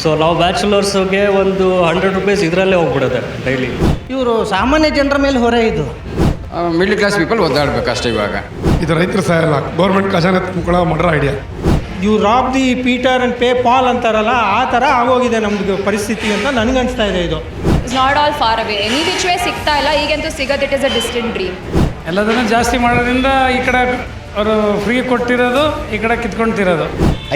So ನಾವು ಬ್ಯಾಚುಲರ್ಸ್ಗೆ ಒಂದು hundred rupees ಇದರಲ್ಲೇ ಹೋಗ್ಬಿಡುತ್ತೆ ಡೈಲಿ ಇವರು ಸಾಮಾನ್ಯ ಜನರ ಮೇಲೆ ಹೊರೆ ಇದು. ಮಿಡ್ಲ್ ಕ್ಲಾಸ್ ಪೀಪಲ್ ಒದ್ದಾಡ್ಬೇಕು ಅಷ್ಟೇ ಇವಾಗ. ಇದು ರೈತರ ಸಹಾಯ ಅಲ್ಲ ಗೌರ್ಮೆಂಟ್ ಖಜಾನೆ ತುಂಬಿಕೊಳ್ಳೋ ಮಡ್ರ idea you rob the Peter and pay Paul ಅಂತಾರಲ್ಲ ಆ ಥರ ಆಗೋಗಿದೆ ನಮ್ಮದು ಪರಿಸ್ಥಿತಿ ಅಂತ ನನಗನ್ಸ್ತಾ ಇದೆ ಇದು. It's not all far away any which way ಸಿಗ್ತಾ ಇಲ್ಲ ಈಗಂತೂ ಸಿಗೋದು it is a distant dream ಎಲ್ಲದನ್ನು ಜಾಸ್ತಿ ಮಾಡೋದ್ರಿಂದ ಈ ಕಡೆ ಅವರು ಫ್ರೀ ಕೊಟ್ಟಿರೋದು ಈ ಕಡೆ ಕಿತ್ಕೊಳ್ತಿರೋದು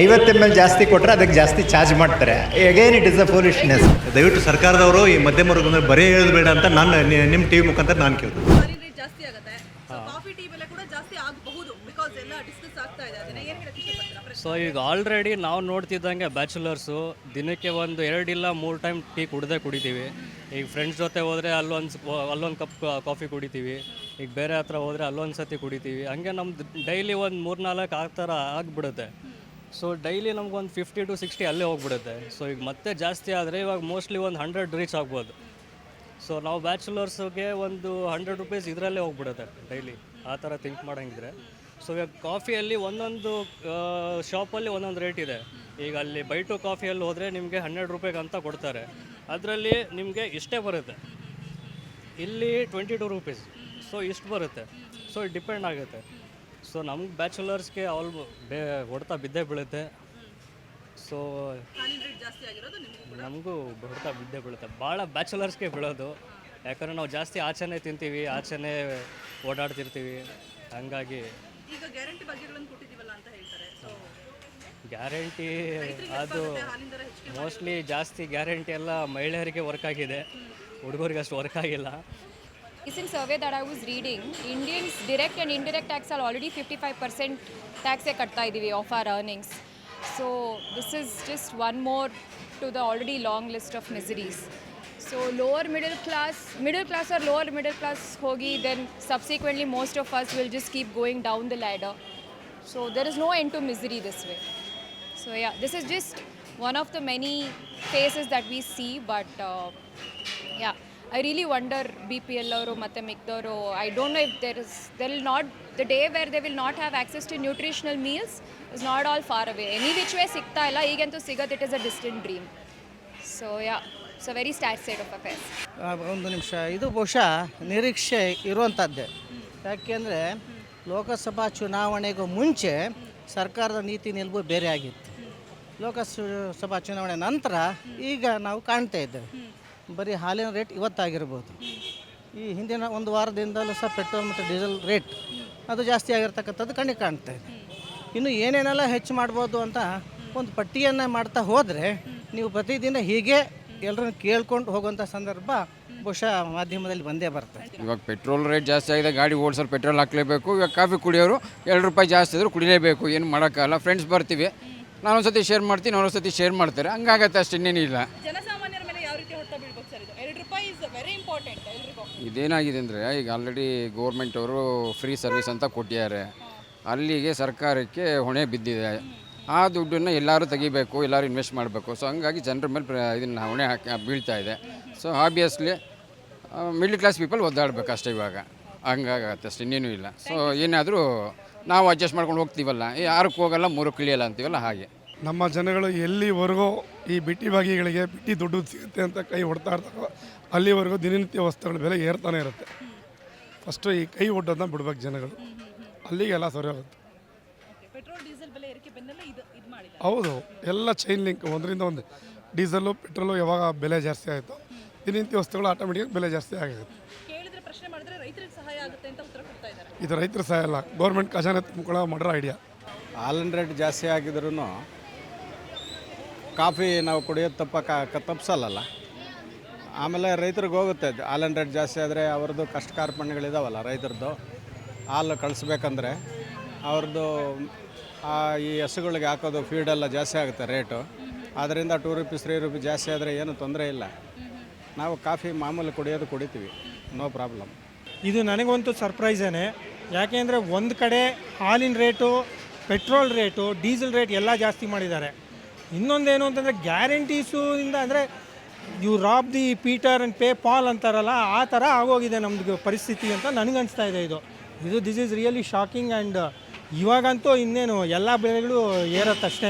ಐವತ್ತು ಎಂ ಎಲ್ ಜಾಸ್ತಿ ಕೊಟ್ಟರೆ ಅದಕ್ಕೆ ಜಾಸ್ತಿ ಚಾರ್ಜ್ ಮಾಡ್ತಾರೆ. Again it is a foolishness ದಯವಿಟ್ಟು ಸರ್ಕಾರದವರು ಈ ಮಧ್ಯಮ ವರ್ಗ ಅಂದರೆ ಬರೀ ಹೇಳೋದು ಬೇಡ ಅಂತ ನಾನು ನಿಮ್ಮ ಟಿವಿ ಮುಖಾಂತರ ನಾನು ಕೇಳ್ತೀನಿ. ರೇಟ್ ಜಾಸ್ತಿ ಆಗುತ್ತೆ. ಸೊ ಕಾಫಿ ಟೀ ಬೆಲೆ ಕೂಡ ಜಾಸ್ತಿ ಆಗಬಹುದು ಬಿಕಾಸ್ ಎಲ್ಲ ಡಿಸ್ಕಸ್ ಆಗ್ತಾ ಇದೆ. ಅದನ್ನ ಏನ್ ಹೇಳಕ್ ಇಷ್ಟಪಡ್ತೀರಾ ಪ್ರಶ್ನೆ? ಸೊ ಈಗ ಆಲ್ರೆಡಿ ನಾವು ನೋಡ್ತಿದ್ದಂಗೆ ಬ್ಯಾಚುಲರ್ಸು ದಿನಕ್ಕೆ ಒಂದು ಎರಡಿಲ್ಲ ಮೂರು ಟೈಮ್ ಟೀ ಕುಡ್ದೇ ಕುಡಿತೀವಿ. ಈಗ ಫ್ರೆಂಡ್ಸ್ ಜೊತೆ ಹೋದರೆ ಅಲ್ಲೊಂದು ಅಲ್ಲೊಂದು ಕಪ್ ಕಾಫಿ ಕುಡಿತೀವಿ. ಈಗ ಬೇರೆ ಹತ್ರ ಹೋದರೆ ಅಲ್ಲೊಂದು ಸತಿ ಕುಡಿತೀವಿ. ಹಂಗೆ ನಮ್ದು ಡೈಲಿ ಒಂದು ಮೂರು ನಾಲ್ಕು ಆ ಥರ ಆಗಿಬಿಡುತ್ತೆ. ಸೊ ಡೈಲಿ ನಮ್ಗೊಂದು ಫಿಫ್ಟಿ ಟು ಸಿಕ್ಸ್ಟಿ ಅಲ್ಲೇ ಹೋಗ್ಬಿಡುತ್ತೆ. ಸೊ ಈಗ ಮತ್ತೆ ಜಾಸ್ತಿ ಆದರೆ ಇವಾಗ ಮೋಸ್ಟ್ಲಿ ಒಂದು ಹಂಡ್ರೆಡ್ ರೀಚ್ ಆಗ್ಬೋದು. ಸೊ ನಾವು ಬ್ಯಾಚುಲರ್ಸ್ಗೆ ಒಂದು ಹಂಡ್ರೆಡ್ ರುಪೀಸ್ ಇದರಲ್ಲೇ ಹೋಗ್ಬಿಡುತ್ತೆ ಡೈಲಿ ಆ ಥರ ಥಿಂಕ್ ಮಾಡೋಂಗಿದ್ರೆ. ಸೊ ಇವಾಗ ಕಾಫಿಯಲ್ಲಿ ಒಂದೊಂದು ಶಾಪಲ್ಲಿ ಒಂದೊಂದು ರೇಟ್ ಇದೆ. ಈಗ ಅಲ್ಲಿ ಬೈ ಟು ಕಾಫಿಯಲ್ಲಿ ಹೋದರೆ ನಿಮಗೆ ಹನ್ನೆರಡು ರೂಪಾಯಿಗೆ ಅಂತ ಕೊಡ್ತಾರೆ. ಅದರಲ್ಲಿ ನಿಮಗೆ ಇಷ್ಟೇ ಬರುತ್ತೆ. ಇಲ್ಲಿ ಟ್ವೆಂಟಿ ಟು ರುಪೀಸ್ ಸೊ ಇಷ್ಟು ಬರುತ್ತೆ. ಸೊ ಡಿಪೆಂಡ್ ಆಗುತ್ತೆ. ಸೊ ನಮ್ಗೆ ಬ್ಯಾಚುಲರ್ಸ್ಗೆ ಆಲ್ ಬೇ ಹೊಡ್ತಾ ಬಿದ್ದೇ ಬೀಳುತ್ತೆ. ಸೊ ನಿಮ್ಗೆ ಹೊಡ್ತಾ ಬಿದ್ದೇ ಬೀಳುತ್ತೆ. ಭಾಳ ಬ್ಯಾಚುಲರ್ಸ್ಗೆ ಬೀಳೋದು. ಯಾಕಂದರೆ ನಾವು ಜಾಸ್ತಿ ಆಚೆನೇ ತಿಂತೀವಿ ಆಚೆನೇ ಓಡಾಡ್ತಿರ್ತೀವಿ. ಹಂಗಾಗಿ ಗ್ಯಾರಂಟಿ ಅದು ಮೋಸ್ಟ್ಲಿ ಜಾಸ್ತಿ ಗ್ಯಾರಂಟಿ ಎಲ್ಲ ಮಹಿಳೆಯರಿಗೆ ವರ್ಕ್ ಆಗಿದೆ. ಹುಡುಗರಿಗೆ ಅಷ್ಟು ವರ್ಕ್ ಆಗಿಲ್ಲ. Recent survey that I was reading, Indians direct and indirect tax are already 55% tax of our earnings. So this is just one more to the already long list of miseries. So lower middle class, middle class or lower middle class hogi, then subsequently most of us will just keep going down the ladder. So there is no end to misery this way. So yeah, this is just one of the many faces that we see, but uh, yeah. I really wonder B P L ಅವರು ಮತ್ತು ಮಿಕ್ದವರು I don't know if there is that'll not the day where they will not have access to nutritional meals is not all far away any which way ಸಿಗ್ತಾ ಇಲ್ಲ ಈಗಂತೂ ಸಿಗೋದು it is a distant dream so yeah so very state side of affairs ಒಂದು ನಿಮಿಷ, ಇದು ಬಹುಶಃ ನಿರೀಕ್ಷೆ ಇರುವಂಥದ್ದೇ ಯಾಕೆಂದರೆ ಲೋಕಸಭಾ ಚುನಾವಣೆಗೂ ಮುಂಚೆ ಸರ್ಕಾರದ ನೀತಿ ನಿಲುವು ಬೇರೆ ಆಗಿತ್ತು. ಲೋಕಸಭಾ ಚುನಾವಣೆ ನಂತರ ಈಗ ನಾವು ಕಾಣ್ತಾ ಇದ್ದೇವೆ. ಬರೀ ಹಾಲಿನ ರೇಟ್ ಇವತ್ತಾಗಿರ್ಬೋದು. ಈ ಹಿಂದಿನ ಒಂದು ವಾರದಿಂದಲೂ ಸಹ ಪೆಟ್ರೋಲ್ ಮತ್ತು ಡೀಸೆಲ್ ರೇಟ್ ಅದು ಜಾಸ್ತಿ ಆಗಿರ್ತಕ್ಕಂಥದ್ದು ಕಣ್ಣಿಗೆ ಕಾಣ್ತಾ ಇದೆ. ಇನ್ನು ಏನೇನೆಲ್ಲ ಹೆಚ್ಚು ಮಾಡ್ಬೋದು ಅಂತ ಒಂದು ಪಟ್ಟಿಯನ್ನು ಮಾಡ್ತಾ ಹೋದರೆ ನೀವು ಪ್ರತಿದಿನ ಹೀಗೆ ಎಲ್ಲರನ್ನು ಕೇಳ್ಕೊಂಡು ಹೋಗುವಂಥ ಸಂದರ್ಭ ಬಹುಶಃ ಮಾಧ್ಯಮದಲ್ಲಿ ಬಂದೇ ಬರ್ತದೆ. ಇವಾಗ ಪೆಟ್ರೋಲ್ ರೇಟ್ ಜಾಸ್ತಿ ಆಗಿದೆ ಗಾಡಿ ಓಡಿಸಲು ಪೆಟ್ರೋಲ್ ಹಾಕಲೇಬೇಕು ಇವಾಗ ಕಾಫಿ ಕುಡಿಯೋರು ಎರಡು ರೂಪಾಯಿ ಜಾಸ್ತಿ ಆದರೂ ಕುಡಿಲೇಬೇಕು ಏನು ಮಾಡೋಕ್ಕಲ್ಲ ಫ್ರೆಂಡ್ಸ್ ಬರ್ತೀವಿ ನಾನೊಂದು ಸತಿ ಶೇರ್ ಮಾಡ್ತೀನಿ ಒಂದೊಂದು ಸತಿ ಶೇರ್ ಮಾಡ್ತಾರೆ ಹಂಗಾಗತ್ತೆ ಅಷ್ಟು ಇನ್ನೇನಿಲ್ಲ. ಬೀಳ್ಬೇಕು ಸರ್ ಇದು. ಎರಡು ರೂಪಾಯಿ ಇಸ್ ವೆರಿ ಇಂಪಾರ್ಟೆಂಟ್ ಎಲ್ರಿಗೂ. ಇದೇನಾಗಿದೆ ಅಂದರೆ ಈಗ ಆಲ್ರೆಡಿ ಗೌರ್ಮೆಂಟ್ ಅವರು ಫ್ರೀ ಸರ್ವಿಸ್ ಅಂತ ಕೊಟ್ಟಿದ್ದಾರೆ. ಅಲ್ಲಿಗೆ ಸರ್ಕಾರಕ್ಕೆ ಹೊಣೆ ಬಿದ್ದಿದೆ. ಆ ದುಡ್ಡನ್ನು ಎಲ್ಲರೂ ತೆಗಿಬೇಕು ಎಲ್ಲರೂ ಇನ್ವೆಸ್ಟ್ ಮಾಡಬೇಕು. ಸೊ ಹಂಗಾಗಿ ಜನರ ಮೇಲೆ ಪ್ರ ಇದನ್ನು ಹೊಣೆ ಹಾಕಿ ಬೀಳ್ತಾ ಇದೆ. So obviously middle class people ಒದ್ದಾಡಬೇಕು ಅಷ್ಟೇ ಇವಾಗ. ಹಂಗಾಗತ್ತೆ ಅಷ್ಟೇ ಇನ್ನೇನು ಇಲ್ಲ. ಸೊ ಏನಾದರೂ ನಾವು ಅಡ್ಜಸ್ಟ್ ಮಾಡ್ಕೊಂಡು ಹೋಗ್ತೀವಲ್ಲ ಏ ಆರಕ್ಕೆ ಹೋಗಲ್ಲ ಮೂರಕ್ಕೆ ಇಳಿಯಲ್ಲ ಅಂತೀವಲ್ಲ ಹಾಗೆ. ನಮ್ಮ ಜನಗಳು ಎಲ್ಲಿವರೆಗೂ ಈ ಬಿಟ್ಟಿ ಬಾಗಿಗಳಿಗೆ ಬಿಟ್ಟಿ ದುಡ್ಡು ಸಿಗುತ್ತೆ ಅಂತ ಕೈ ಹೊಡ್ತಾ ಇರ್ತಾರೋ ಅಲ್ಲಿವರೆಗೂ ದಿನನಿತ್ಯ ವಸ್ತುಗಳ ಬೆಲೆ ಏರ್ತಾನೆ ಇರುತ್ತೆ. ಫಸ್ಟು ಈ ಕೈ ಒಡ್ಡೋದನ್ನ ಬಿಡ್ಬೇಕು ಜನಗಳು. ಅಲ್ಲಿಗೆ ಎಲ್ಲ ಸರಿ ಹೋಗುತ್ತೆ. ಡೀಸೆಲ್ ಬೆಲೆ ಏರಿಕೆ ಬೆನ್ನಲ್ಲೇ ಇದು ಇದು ಮಾಡಿಲ್ಲ ಹೌದು ಎಲ್ಲ ಚೈನ್ ಲಿಂಕ್ ಒಂದರಿಂದ ಒಂದು. ಡೀಸೆಲ್ಲು ಪೆಟ್ರೋಲು ಯಾವಾಗ ಬೆಲೆ ಜಾಸ್ತಿ ಆಯಿತು ದಿನನಿತ್ಯ ವಸ್ತುಗಳು ಆಟೋಮೆಟಿಕ್ ಬೆಲೆ ಜಾಸ್ತಿ ಆಗುತ್ತೆ. ಕೇಳಿದ್ರೆ ಪ್ರಶ್ನೆ ಮಾಡಿದ್ರೆ ರೈತರಿಗೆ ಸಹಾಯ ಆಗುತ್ತೆ ಅಂತ ಉತ್ತರ ಕೊಡ್ತಾ ಇದ್ದಾರೆ. ಇದು ರೈತರ ಸಹಾಯ ಅಲ್ಲ ಗೌರ್ಮೆಂಟ್ ಖಜಾನೆ ತುಂಬಿಕೊಳ್ಳೋ ಮಡ್ರ ಐಡಿಯಾ ಹಾಲಿನ ರೇಟ್ ಜಾಸ್ತಿ ಆಗಿದ್ರು ಕಾಫಿ ನಾವು ಕುಡಿಯೋದು ತಪ್ಪ ಕ ತಪ್ಪಿಸಲ್ಲ ಆಮೇಲೆ ರೈತರಿಗೆ ಹೋಗುತ್ತೆ. ಹಾಲಿನ ರೇಟ್ ಜಾಸ್ತಿ ಆದರೆ ಅವ್ರದ್ದು ಕಷ್ಟ ಕಾರ್ಪಣ್ಯಗಳಿದಾವಲ್ಲ ರೈತರದ್ದು ಹಾಲು ಕಳಿಸ್ಬೇಕಂದ್ರೆ ಅವ್ರದ್ದು ಈ ಹಸುಗಳಿಗೆ ಹಾಕೋದು ಫೀಡೆಲ್ಲ ಜಾಸ್ತಿ ಆಗುತ್ತೆ ರೇಟು. ಅದರಿಂದ ಟೂ ರುಪೀಸ್ ತ್ರೀ ರುಪೀಸ್ ಜಾಸ್ತಿ ಆದರೆ ಏನು ತೊಂದರೆ ಇಲ್ಲ. ನಾವು ಕಾಫಿ ಮಾಮೂಲಿ ಕುಡಿಯೋದು ಕುಡಿತೀವಿ. ನೋ ಪ್ರಾಬ್ಲಮ್ ಇದು ನನಗಂತೂ ಸರ್ಪ್ರೈಸೇನೆ. ಯಾಕೆಂದರೆ ಒಂದು ಕಡೆ ಹಾಲಿನ rate, petrol rate, diesel rate ಎಲ್ಲ ಜಾಸ್ತಿ ಮಾಡಿದ್ದಾರೆ. ಇನ್ನೊಂದೇನು ಅಂತಂದರೆ ಗ್ಯಾರಂಟೀಸು ಇಂದ ಅಂದರೆ you rob the Peter and pay Paul ಅಂತಾರಲ್ಲ, ಆ ಥರ ಆಗೋಗಿದೆ ನಮ್ಮದು ಪರಿಸ್ಥಿತಿ ಅಂತ ನನಗನ್ನಿಸ್ತಾ ಇದೆ ಇದು. ಇದು this is really shocking and ಇವಾಗಂತೂ ಇನ್ನೇನು ಎಲ್ಲ ಬೆಳೆಗಳು ಏರತ್ತಷ್ಟೇ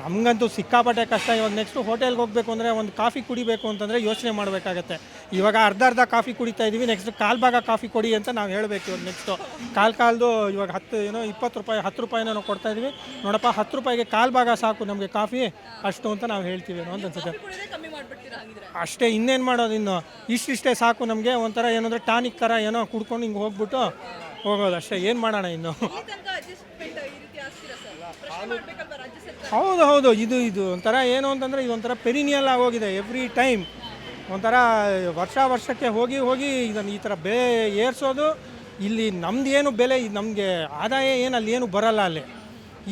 ನಮಗಂತೂ ಸಿಕ್ಕಾಪಟ್ಟೆ ಕಷ್ಟ. ಇವಾಗ ನೆಕ್ಸ್ಟು ಹೋಟೆಲ್ಗೆ ಹೋಗಬೇಕು ಅಂದರೆ ಒಂದು ಕಾಫಿ ಕುಡಿಬೇಕು ಅಂತಂದರೆ ಯೋಚನೆ ಮಾಡಬೇಕಾಗತ್ತೆ. ಇವಾಗ ಅರ್ಧ ಅರ್ಧ ಕಾಫಿ ಕುಡಿತಾ ಇದ್ದೀವಿ ನೆಕ್ಸ್ಟ್ ಕಾಲು ಭಾಗ ಕಾಫಿ ಕೊಡಿ ಅಂತ ನಾವು ಹೇಳಬೇಕು ಇವಾಗ ನೆಕ್ಸ್ಟು ಕಾಲು ಕಾಲದು ಇವಾಗ ಹತ್ತು ಏನೋ ಇಪ್ಪತ್ತು ರೂಪಾಯಿ ಹತ್ತು ರೂಪಾಯಿನೋ ನಾವು ಕೊಡ್ತಾ ಇದ್ದೀವಿ ನೋಡಪ್ಪ ಹತ್ತು ರೂಪಾಯಿಗೆ ಕಾಲು ಭಾಗ ಸಾಕು ನಮಗೆ ಕಾಫಿ ಅಷ್ಟು ಅಂತ ನಾವು ಹೇಳ್ತೀವಿ ಏನೋ ಅಂತ ಅನ್ಸುತ್ತೆ. ಅಷ್ಟೇ ಇನ್ನೇನು ಮಾಡೋದು ಇನ್ನು? ಇಷ್ಟಿಷ್ಟೇ ಸಾಕು ನಮಗೆ ಒಂಥರ ಏನಂದರೆ ಟಾನಿಕ್ ಥರ ಏನೋ ಕುಡ್ಕೊಂಡು ಹಿಂಗೆ ಹೋಗ್ಬಿಟ್ಟು ಹೋಗೋದು ಅಷ್ಟೇ. ಏನು ಮಾಡೋಣ ಇನ್ನು? ಈ ತನಕ ಈ ರೀತಿ ಆಗ್ತೀರಾ ಸರ್? ಪ್ರಶ್ನೆ ಮಾಡ್ಬೇಕಲ್ವಾ ರಾಜ್ಯ ಸರ್ಕಾರ? ಹೌದು ಹೌದು. ಇದು ಇದು ಒಂಥರ ಏನು ಅಂತಂದರೆ ಒಂಥರ ಪೆರಿನಿಯಲ್ ಆಗೋಗಿದೆ ಎವ್ರಿ ಟೈಮ್. ಒಂಥರ ವರ್ಷ ವರ್ಷಕ್ಕೆ ಹೋಗಿ ಹೋಗಿ ಇದನ್ನು ಈ ಥರ ಬೆಲೆ ಏರಿಸೋದು ಇಲ್ಲಿ ನಮ್ದು ಏನು ಬೆಲೆ ನಮಗೆ ಆದಾಯ ಏನು ಅಲ್ಲಿ ಏನು ಬರಲ್ಲ ಅಲ್ಲಿ.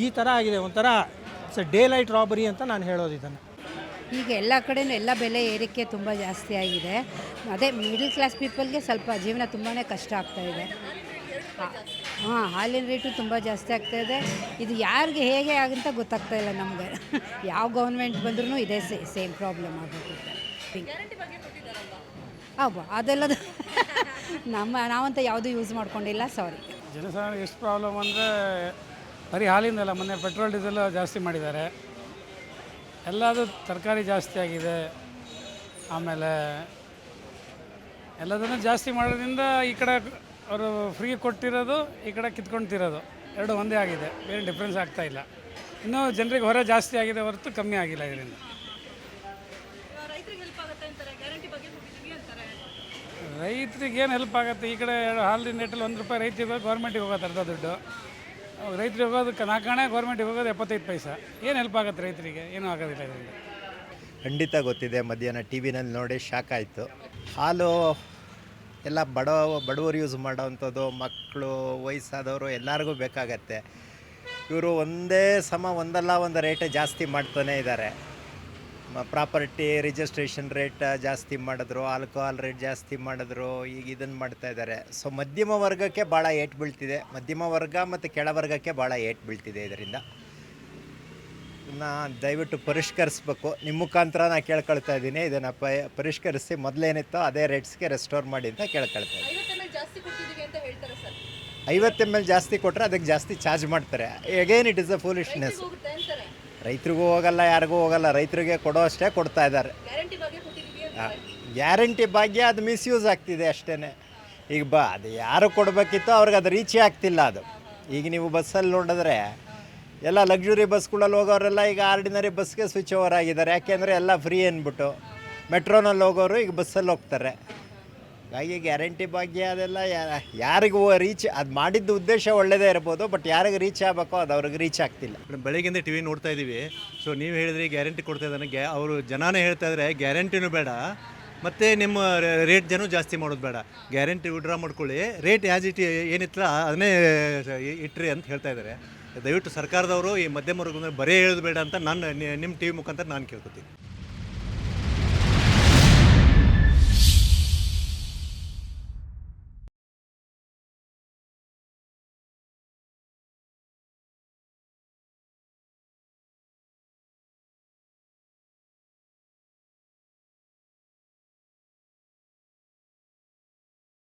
ಈ ಥರ ಆಗಿದೆ. ಒಂಥರ ಡೇ ಲೈಟ್ ರಾಬರಿ ಅಂತ ನಾನು ಹೇಳೋದು ಇದನ್ನು. ಈಗ ಎಲ್ಲ ಕಡೆಯೂ ಎಲ್ಲ ಬೆಲೆ ಏರಿಕೆ ತುಂಬ ಜಾಸ್ತಿ ಆಗಿದೆ. ಅದೇ ಮಿಡಲ್ ಕ್ಲಾಸ್ ಪೀಪಲ್ಗೆ ಸ್ವಲ್ಪ ಜೀವನ ತುಂಬಾ ಕಷ್ಟ ಆಗ್ತಾ ಇದೆ. ಹಾಂ, ಹಾಲಿನ ರೇಟು ತುಂಬ ಜಾಸ್ತಿ ಆಗ್ತಾ ಇದೆ. ಇದು ಯಾರಿಗೆ ಹೇಗೆ ಆಗಂತ ಗೊತ್ತಾಗ್ತಾ ಇಲ್ಲ ನಮಗೆ. ಯಾವ ಗೌರ್ಮೆಂಟ್ ಬಂದ್ರೂ ಇದೇ ಸೇಮ್ ಪ್ರಾಬ್ಲಮ್ ಆಗುತ್ತೆ ಹೌದು ಅದೆಲ್ಲದು ನಮ್ಮ, ನಾವಂತ ಯಾವುದೂ ಯೂಸ್ ಮಾಡ್ಕೊಂಡಿಲ್ಲ ಸಾರಿ ಜನಸಾಮಾನ್ಯ ಎಷ್ಟು ಪ್ರಾಬ್ಲಮ್ ಅಂದರೆ, ಬರೀ ಹಾಲಿಂದಲ್ಲ, ಮೊನ್ನೆ ಪೆಟ್ರೋಲ್ ಡೀಸೆಲ್ಲ ಜಾಸ್ತಿ ಮಾಡಿದ್ದಾರೆ. ಎಲ್ಲದು ತರಕಾರಿ ಜಾಸ್ತಿ ಆಗಿದೆ. ಆಮೇಲೆ ಎಲ್ಲದನ್ನು ಜಾಸ್ತಿ ಮಾಡೋದ್ರಿಂದ ಈ ಕಡೆ ಅವರು ಫ್ರೀ ಕೊಟ್ಟಿರೋದು ಈ ಕಡೆ ಕಿತ್ಕೊಳ್ತಿರೋದು ಎರಡು ಒಂದೇ ಆಗಿದೆ ಬೇರೆ ಡಿಫ್ರೆನ್ಸ್ ಆಗ್ತಾ ಇಲ್ಲ. ಇನ್ನೂ ಜನರಿಗೆ ಹೊರ ಜಾಸ್ತಿ ಆಗಿದೆ ಹೊರತು ಕಮ್ಮಿ ಆಗಿಲ್ಲ ಇದರಿಂದ. ರೈತರಿಗೆ ಹೆಲ್ಪ್ ಆಗುತ್ತೆ ಅಂತಾರೆ ಗ್ಯಾರಂಟಿ ಬಗ್ಗೆ ಹೋಗಿದ್ದೀವಿ ಅಂತಾರೆ? ರೈತರಿಗೆ ಏನು ಹೆಲ್ಪ್ ಆಗುತ್ತೆ? ಈ ಕಡೆ ಹಾಲಿನ ರೇಟಲ್ಲಿ ಒಂದು ರೂಪಾಯಿ ರೈತರಿಗೆ ಗೌರ್ಮೆಂಟಿಗೆ ಹೋಗೋದು ಅರ್ಧ ದುಡ್ಡು. ರೈತರಿಗೆ ಹೋಗೋದಕ್ಕೆ ನಾಲ್ಕಾಣೆ ಗೌರ್ಮೆಂಟಿಗೆ ಹೋಗೋದು ಎಪ್ಪತ್ತೈದು ಪೈಸೆ. ಏನು ಹೆಲ್ಪ್ ಆಗುತ್ತೆ ರೈತರಿಗೆ? ಏನೂ ಆಗೋದಿಲ್ಲ ಇದರಿಂದ. ಖಂಡಿತ ಗೊತ್ತಿದೆ ಮಧ್ಯಾಹ್ನ ಟಿ ವಿನಲ್ಲಿ ನೋಡಿ ಶಾಕ್ ಆಯಿತು. ಹಾಲು ಎಲ್ಲ ಬಡ ಬಡವರು ಯೂಸ್ ಮಾಡೋವಂಥದ್ದು, ಮಕ್ಕಳು, ವಯಸ್ಸಾದವರು ಎಲ್ಲರಿಗೂ ಬೇಕಾಗತ್ತೆ. ಇವರು ಒಂದೇ ಸಮ ಒಂದಲ್ಲ, ಒಂದು ರೇಟ್ ಜಾಸ್ತಿ ಮಾಡ್ತಾನೆ ಇದ್ದಾರೆ ಪ್ರಾಪರ್ಟಿ ರಿಜಿಸ್ಟ್ರೇಷನ್ ರೇಟ್ ಜಾಸ್ತಿ ಮಾಡಿದ್ರು ಆಲ್ಕೋಹಾಲ್ ರೇಟ್ ಜಾಸ್ತಿ ಮಾಡಿದ್ರು, ಈಗ ಇದನ್ನು ಮಾಡ್ತಾ ಇದ್ದಾರೆ ಸೊ ಮಧ್ಯಮ ವರ್ಗಕ್ಕೆ ಭಾಳ ಏಟ್ ಬೀಳ್ತಿದೆ. ಮಧ್ಯಮ ವರ್ಗ ಮತ್ತು ಕೆಳವರ್ಗಕ್ಕೆ ಭಾಳ ಏಟ್ ಬೀಳ್ತಿದೆ ಇದರಿಂದ. ನಾ ದಯವಿಟ್ಟು ಪರಿಷ್ಕರಿಸ್ಬೇಕು. ನಿಮ್ಮ ಮುಖಾಂತರ ನಾ ಕೇಳ್ಕೊಳ್ತಾ ಇದ್ದೀನಿ. ಇದನ್ನು ಪ ಪರಿಷ್ಕರಿಸಿ ಮೊದಲೇನಿತ್ತೋ ಅದೇ ರೇಟ್ಸ್ಗೆ ರೆಸ್ಟೋರ್ ಮಾಡಿ ಅಂತ ಕೇಳ್ಕೊಳ್ತಾ ಇದ್ದೀನಿ. ಐವತ್ತು ಎಂ ಎಲ್ ಜಾಸ್ತಿ ಕೊಟ್ಟರೆ ಅದಕ್ಕೆ ಜಾಸ್ತಿ ಚಾರ್ಜ್ ಮಾಡ್ತಾರೆ. Again it is a foolishness ರೈತರಿಗೂ ಹೋಗಲ್ಲ ಯಾರಿಗೂ ಹೋಗಲ್ಲ. ರೈತರಿಗೆ ಕೊಡೋ ಅಷ್ಟೇ ಕೊಡ್ತಾ ಇದ್ದಾರೆ. ಗ್ಯಾರಂಟಿ ಭಾಗ್ಯ ಅದು ಮಿಸ್ಯೂಸ್ ಆಗ್ತಿದೆ ಅಷ್ಟೇ ಈಗ ಬಾ ಅದು ಯಾರು ಕೊಡಬೇಕಿತ್ತು ಅವ್ರಿಗೆ ಅದು ರೀಚೇ ಆಗ್ತಿಲ್ಲ ಅದು. ಈಗ ನೀವು ಬಸ್ಸಲ್ಲಿ ನೋಡಿದ್ರೆ ಎಲ್ಲ ಲಕ್ಸುರಿ ಬಸ್ಗಳಲ್ಲಿ ಹೋಗೋರೆಲ್ಲ ಈಗ ಆರ್ಡಿನರಿ ಬಸ್ಗೆ ಸ್ವಿಚ್ ಓವರ್ ಆಗಿದ್ದಾರೆ. ಯಾಕೆಂದರೆ ಎಲ್ಲ ಫ್ರೀ ಅಂದ್ಬಿಟ್ಟು. ಮೆಟ್ರೋನಲ್ಲಿ ಹೋಗೋರು ಈಗ ಬಸ್ಸಲ್ಲಿ ಹೋಗ್ತಾರೆ. ಹಾಗಾಗಿ ಗ್ಯಾರಂಟಿ ಭಾಗ್ಯ ಅದೆಲ್ಲ ಯಾರಿಗೂ ರೀಚ್ ಅದು ಮಾಡಿದ್ದ ಉದ್ದೇಶ ಒಳ್ಳೆಯದೇ ಇರ್ಬೋದು ಬಟ್ ಯಾರಿಗೆ ರೀಚ್ ಆಗಬೇಕೋ ಅದು ಅವ್ರಿಗೆ ರೀಚ್ ಆಗ್ತಿಲ್ಲ. ಬೆಳಗ್ಗೆಯಿಂದ ಟಿ ವಿ ನೋಡ್ತಾ ಇದ್ದೀವಿ ಸೊ ನೀವು ಹೇಳಿದ್ರಿ ಗ್ಯಾರಂಟಿ ಕೊಡ್ತಾ ಇದ್ದಾನೆ. ಗ್ಯಾ ಅವರು ಜನಾನೇ ಹೇಳ್ತಾ ಇದ್ದಾರೆ ಗ್ಯಾರಂಟಿನೂ ಬೇಡ. ಮತ್ತು ನಿಮ್ಮ ರೇಟ್ ಜನ ಜಾಸ್ತಿ ಮಾಡೋದು ಬೇಡ. ಗ್ಯಾರಂಟಿ ವಿಡ್ರಾ ಮಾಡ್ಕೊಳ್ಳಿ. ರೇಟ್ ಯಾಸ್ ಇಟ್ ಏನಿತ್ತಲ್ಲ, ಅದನ್ನೇ ಇಟ್ರಿ ಅಂತ ಹೇಳ್ತಾ ಇದ್ದಾರೆ ದಯವಿಟ್ಟು ಸರ್ಕಾರದವರು ಈ ಮಧ್ಯಮ ವರ್ಗದ ಬರೇ ಹೇಳೋದು ಬೇಡ ಅಂತ ನಾನು ನಿಮ್ಮ ಟಿ ವಿ ಮುಖಾಂತರ ನಾನು ಕೇಳ್ಕೊತೀನಿ.